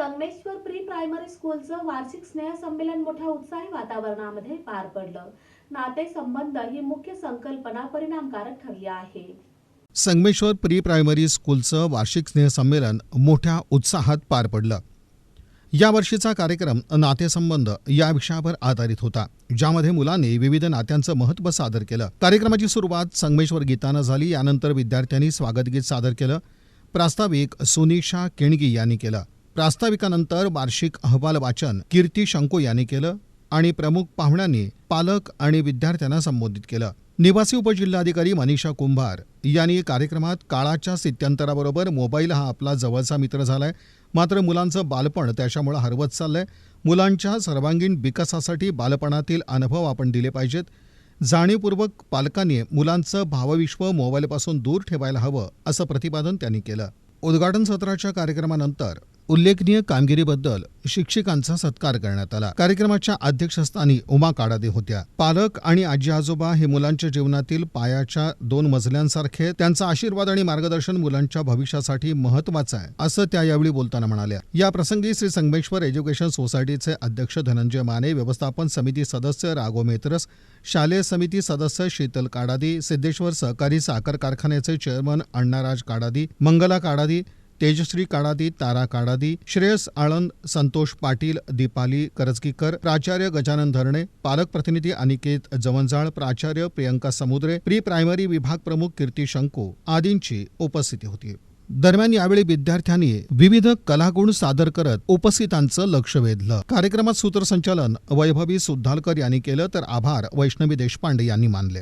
Sangameshwar pre primary स्कूलचं वार्षिक स्नेहसंमेलन मोठ्या उत्साही वातावरणामध्ये पार पडलं. नाते संबंध ही मुख्य संकल्पना परिणामकारक ठरली आहे. संगमेश्वर प्री प्रायमरी स्कूलचं वार्षिक स्नेहसंमेलन मोठ्या उत्साहात पार पडलं. यावर्षीचा कार्यक्रम नातेसंबंध या विषयावर आधारित होता ज्यामध्ये मुलांनी विविध नात्यांचं महत्त्व सादर केलं. कार्यक्रमाची सुरुवात संगमेश्वर गीतानं झाली यानंतर विद्यार्थ्यांनी स्वागतगीत सादर केलं. प्रास्ताविक सुनिशा केणगी यांनी केलं. प्रास्ताविकानंतर वार्षिक अहवाल वाचन कीर्ती शंको यांनी केलं आणि प्रमुख पाहुण्यांनी पालक आणि विद्यार्थ्यांना संबोधित केलं. निवासी उपजिल्हाधिकारी मनीषा कुंभार यांनी कार्यक्रमात काळाच्या स्थित्यंतराबरोबर मोबाईल हा आपला जवळचा मित्र झालाय. मात्र मुलांचं बालपण त्याच्यामुळे हरवत चाललंय. मुलांच्या सर्वांगीण विकासासाठी बालपणातील अनुभव आपण दिले पाहिजेत. जाणीवपूर्वक पालकांनी मुलांचं भावविश्व मोबाईलपासून दूर ठेवायला हवं असं प्रतिपादन त्यांनी केलं. उद्घाटन सत्राच्या कार्यक्रमानंतर उल्लेखनीय कामगिरीबद्दल शिक्षकांचा सत्कार करण्यात आला. कार्यक्रमाच्या अध्यक्षस्थानी उमा काडादे होत्या. पालक आणि आजी आजोबा हे मुलांच्या जीवनातील पायाच्या दोन मजल्यांसारखे त्यांचा आशीर्वाद आणि मार्गदर्शन मुलांच्या भविष्यासाठी महत्वाचं आहे असं त्या यावेळी बोलताना म्हणाल्या. या प्रसंगी श्री संगमेश्वर एज्युकेशन सोसायटीचे अध्यक्ष धनंजय माने व्यवस्थापन समिती सदस्य राघो मेत्रस शालेय समिती सदस्य शीतल काडादी सिद्धेश्वर सहकारी साखर कारखान्याचे चेअरमन अण्णाराज काडादी मंगला काडादी तेजश्री काडादी तारा काडादी श्रेयस आळंद संतोष पाटील दीपाली करजगीकर प्राचार्य गजानन धरणे पालक प्रतिनिधी अनिकेत जवंजाळ प्राचार्य प्रियंका समुद्रे प्री प्रायमरी विभाग प्रमुख कीर्ती शंको आदींची उपस्थिती होती. दरम्यान यावेळी विद्यार्थ्यांनी विविध कलागुण सादर करत उपस्थितांचं लक्ष वेधलं. कार्यक्रमात सूत्रसंचालन वैभवी सुद्धालकर यांनी केलं तर आभार वैष्णवी देशपांडे यांनी मानले.